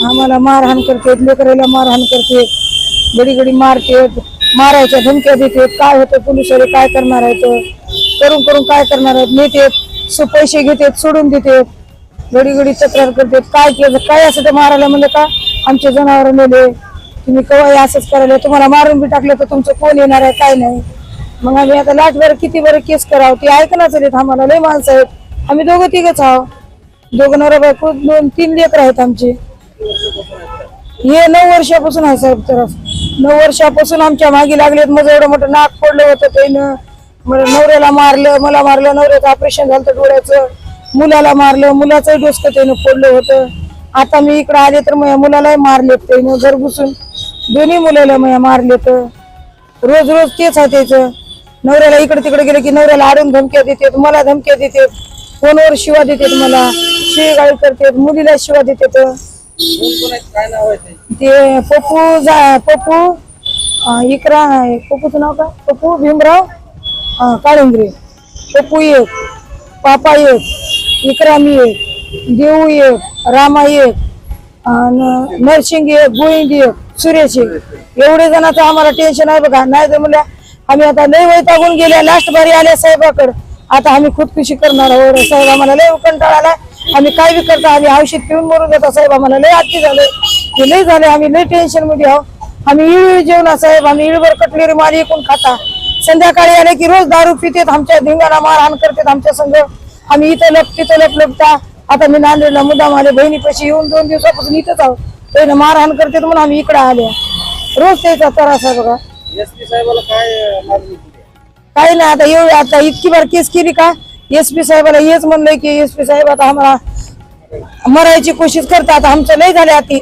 आम्हाला मारहाण करतेत लेकराला मारहाण करते घडी घडी मारतेत मारायच्या धमक्या देतेत काय होतं पोलिसवाले काय करणार आहेत करून करून काय करणार आहेत? नेतेत सु पैसे घेतेत सोडून देतेत घडी घडी तक्रार करतात काय केलं काय असं ते मारायला म्हणलं का? आमचे जनावर नेले तुम्ही कवाय असंच करायला तुम्हाला मारून बी टाकलं तर तुमचं कोण येणार आहे काय नाही? मग आम्ही आता लाट बरं किती बरं केस करावं ते ऐकणार आहेत आम्हाला लय माणसं आहेत. आम्ही दोघं तिघच आहोत. दोघं नवरा बायको दोन तीन लेकर आहेत आमचे. हे नऊ वर्षापासून आहे साहेब तर. नऊ वर्षापासून आमच्या मागे लागलेत. माझं एवढं मोठं नाक फोडलं होतं त्यानं मला नवऱ्याला मारलं मला मारलं नवऱ्याचं ऑपरेशन झालं होतं डोळ्याचं. मुलाला मारलं मुलाचंही डोसकं त्यानं फोडलं होतं. आता मी इकडं आले तर माझ्या मुलालाही मारलेत त्यानं घर घुसून. दोन्ही मुलाला माझ्या मारलेत. रोज रोज तेच आहे त्याचं. नवऱ्याला इकडे तिकडे गेलं की नवऱ्याला आडून धमक्या देतात मला धमक्या देतात. फोनवर शिवा देतात मला. शिवीगाळी करते मुलीला शिवा देते काय नाव आहे ते. ते पप्पू जा पप्पू अं, इकरा आहे. पप्पूचं नाव का? पप्पू भीमराव अं, काळुंगरे पप्पू एक पापा एक इकरामी एक देऊ एक रामा एक अन् नरसिंग एक गोविंद एक सुरेश एक. एवढे जणांचं आम्हाला टेन्शन आहे बघा. नाही तर म्हणल्या आम्ही आता लय वैतागून गेल्या लास्ट बारी आल्या साहेबाकडे. आता आम्ही खुदकुशी करणार आहोत. साहेब आम्हाला लय कंटाळा आलाय आम्ही काय बी करतो आम्ही औषध पिऊन मरून जातो साहेब. आम्हाला लय आत्ती झालं. हे लय झाले आम्ही लय टेन्शनमध्ये आहोत आम्ही इळ जेवणा साहेब आम्ही इळभर कटलेरी मारी एकूण खाता. संध्याकाळी आले की रोज दारू पितेत आमच्या धिंगाणा मारहाण करतात आमच्या संघ. आम्ही इथं लप तिथं लप लपता. आता मी नांदेडला मुद्दाम आले बहिणीपाशी येऊन दोन दिवसापासून इथंच आहोत त्यानं मारहाण करतात म्हणून आम्ही इकडे आले. रोज त्याचा त्रास आहे बघा. काय नाही आता एवढी आता इतकी बार केस केली का? एस पी साहेबाला हेच म्हणलंय की एस पी साहेब आता आम्हाला मरायची कोशिश करतात. आमचं लय झाले आती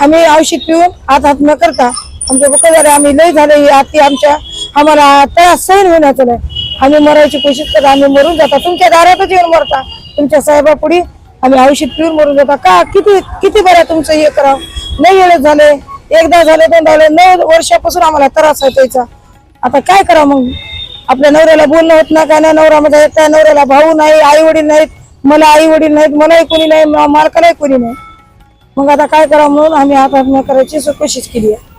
आम्ही औषध पिऊन आत न करता आमचं बुक झाले आम्ही लय झाले आती आमच्या आम्हाला त्रास सहन होण्याचं नाही. आम्ही मरायची कोशिश करता. आम्ही मरून जाता. तुमच्या दारातच येऊन मरता. तुमच्या साहेबापुढे आम्ही औषध पिऊन मरून जाता. का? किती किती बरं तुमचं हे करावं? नाही वेळेस झाले एकदा झाले दोनदा झालं नऊ वर्षापासून आम्हाला त्रास आहे त्याचा. आता काय करा मग? आपल्या नवऱ्याला बोलणं होत ना काय नाही नवऱ्यामध्ये म्हणजे काय नवऱ्याला भाऊ नाही आई वडील नाहीत मला आई वडील नाहीत मलाही कोणी नाही मालकालाही कोणी नाही. मग आता काय करा म्हणून आम्ही आत्महत्या करायची कोशिश केली आहे.